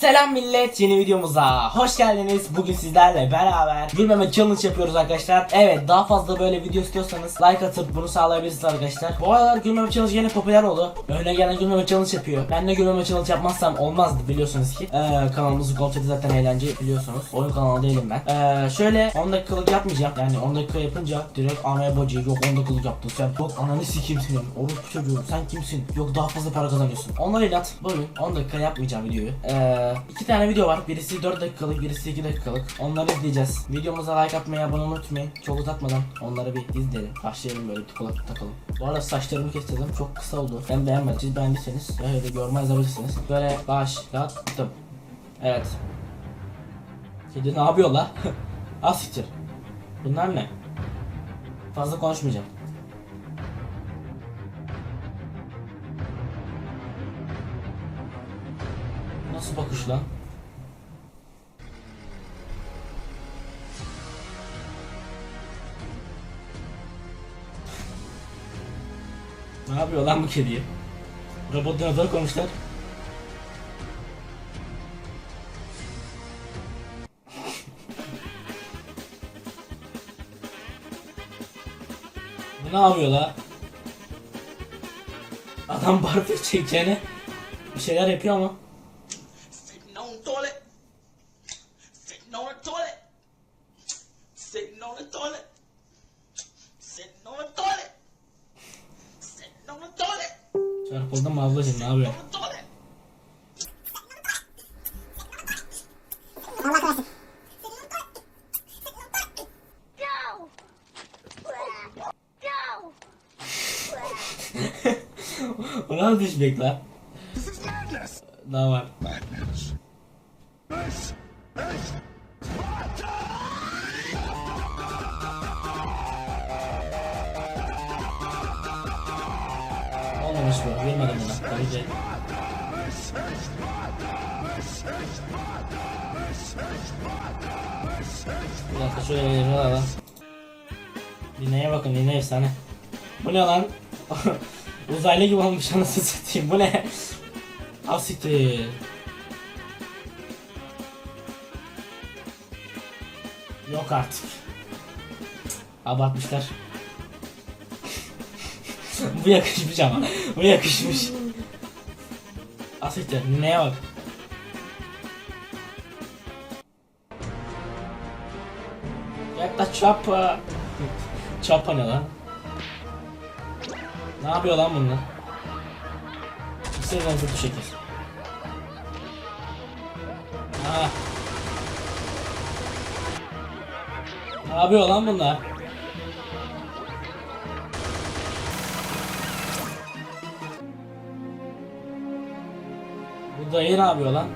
Selam millet yeni videomuza hoş geldiniz. Bugün sizlerle beraber gülmeme challenge yapıyoruz arkadaşlar. Evet daha fazla böyle video istiyorsanız like atıp bunu sağlayabilirsiniz arkadaşlar. Bu aralar gülmeme challenge yine popüler oldu. Öne gelen gülmeme challenge yapıyor. Ben de gülmeme challenge yapmazsam olmazdı biliyorsunuz ki. Ee, kanalımızın konsepti zaten eğlence biliyorsunuz. Oyun kanalı değilim ben. Ee, şöyle 10 dakikalık yapmayacağım. Yani 10 dakika yapınca direkt anaya bacıyı yok 10 dakikalık yaptın sen. Yok ananı sikeyim. Orospu çocuğu sen kimsin? Yok daha fazla para kazanıyorsun. Onları inat. Bugün 10 dakika yapmayacağım videoyu. Ee, iki tane video var. Birisi 4 dakikalık, birisi 2 dakikalık. Onları izleyeceğiz. Videomuza like atmayı, abone olmayı unutmayın. Çok uzatmadan onları bir izleyelim. Başlayalım böyle bir kulaklık takalım. Bu arada saçlarımı kestirdim. Çok kısa oldu. Ben beğenmedim. Siz beğendiyseniz öyle görme yazabilirsiniz. Böyle başlattım. Evet. Kedi ne yapıyor la? Az siktir. Bunlar ne? Fazla konuşmayacağım. Nasıl bakış lan? Ne yapıyor lan bu kediye? Robot dinozor koymuşlar. Bu ne yapıyor la? Adam barfiş çekeceğine bir şeyler yapıyor ama. Sitting on the toilet. Sitting on the toilet. Sitting on the toilet. Sitting on the toilet. Sitting on the toilet. Çarpıldım ablacım ne yapıyor? On the toilet. Go! Go! O nasıl düşmek lan? Daha var. Ki. Bir dakika şöyle bir alalım. Dinleye bakın dinle efsane. Bu ne lan? Uzaylı gibi olmuş anasını satayım. Bu ne? Asiktir. Yok artık. Abartmışlar. Bu yakışmış ama. Bu yakışmış. Asiktir. Neye bak. Yaklaş çapa. Çapa ne lan? Ne yapıyor lan bunlar? İstediğinden kötü şekil. Ha. Ne yapıyor lan bunlar? Dayı ne yapıyor lan?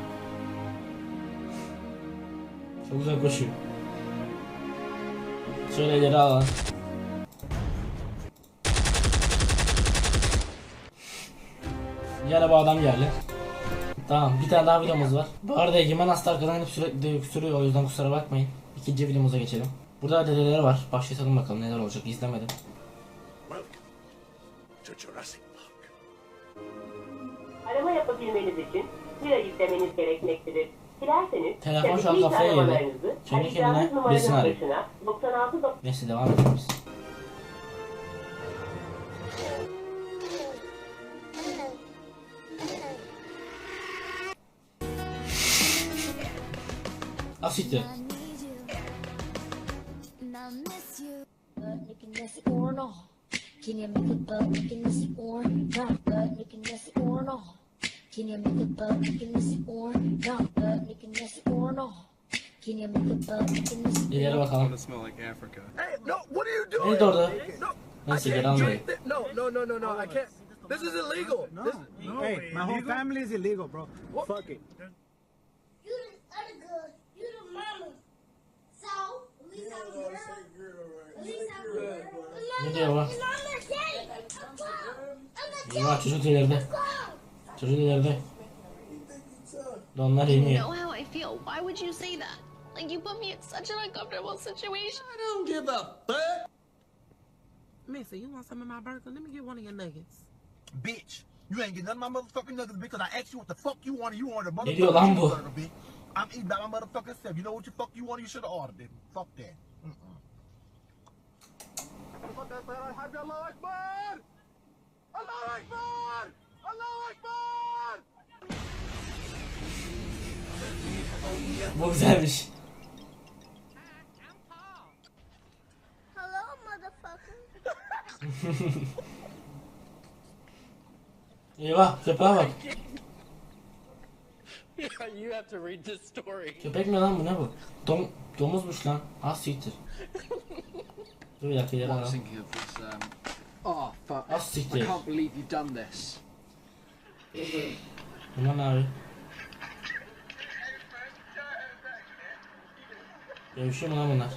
Çok güzel koşuyor. Şöyle ileri al. Yine bu adam geldi. Tamam bir tane daha videomuz var. Bu arada Egemen hasta arkadan hep sürekli sürüyor o yüzden kusura bakmayın. İkinci videomuza geçelim. Burada dedeler var. Başlayalım bakalım neler olacak izlemedim. Welcome to Jurassic Park. Arama yapabilmeniz için Tira yüklemeniz gerekmektedir. Dilerseniz Telefon şu an kafaya aramalarınızı Kendi kendine birisini arıyor. başına 96 Neyse devam edelim biz. Asiktir. Can you make a butt looking messy or not? Butt looking messy or no? Can you make a butt looking messy smell like Africa. Hey, no, what are you doing? Neydi orada? No, I can't almayayım. drink this. No, no, no, no, no, I can't. This is illegal. No, This, no. Hey, my whole family is illegal, bro. Fuck it. You the other girl, you the mama. So, at least I'm a girl. At least I'm a girl. Ne diyor bu? And I'm a daddy. I'm a daddy. Eyvah çocuk ileride. Çocuk ileride. Donlar You iniyor. know how I feel. Why would you say that? Like you put me in such an uncomfortable situation. I don't give a fuck. Missy, you want some of my burger? Let me get one of your nuggets. Bitch, You ain't getting none of my motherfucking nuggets because I asked you what the fuck you wanted. You wanted a Ne diyor lan motherfucking bu? cheeseburger, bitch. I'm eating by my motherfucking self. You know what you fuck you wanted? You should have ordered it. Fuck that. That. Akbar! Akbar! Allahu Akbar! Bu güzelmiş. Hello, Eyvah köpeğe bak. you have to read this story. Köpek mi lan bu ne bu? Dom domuzmuş lan. Az siktir. Dur bir dakika yere I was, um, oh fuck, Ah, I siktir. can't believe you've done this. Aman abi. Dövüşüyor mu lan bunlar?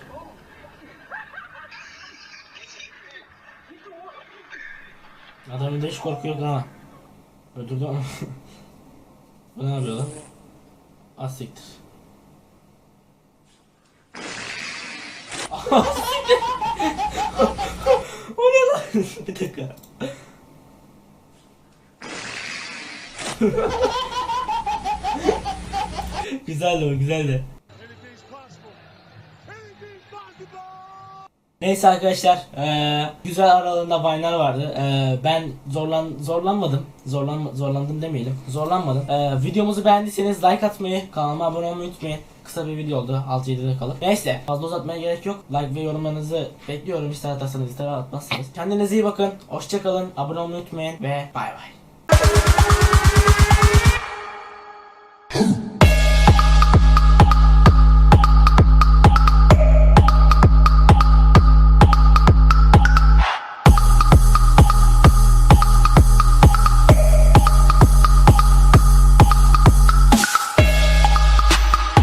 Adamın da hiç korku yok ha. Öldürdü onu. Bu ne yapıyor lan? Az siktir. o ne lan? bir dakika. güzeldi o güzeldi. Neyse arkadaşlar eee, güzel aralığında Vine'lar vardı. Eee, ben zorlan zorlanmadım. Zorlan zorlandım demeyelim. Zorlanmadım. Eee, videomuzu beğendiyseniz like atmayı, kanalıma abone olmayı unutmayın. Kısa bir video oldu. 6-7 dakikalık. Neyse fazla uzatmaya gerek yok. Like ve yorumlarınızı bekliyorum. İster atarsanız ister atmazsanız. Kendinize iyi bakın. Hoşçakalın. Abone olmayı unutmayın ve bay bay.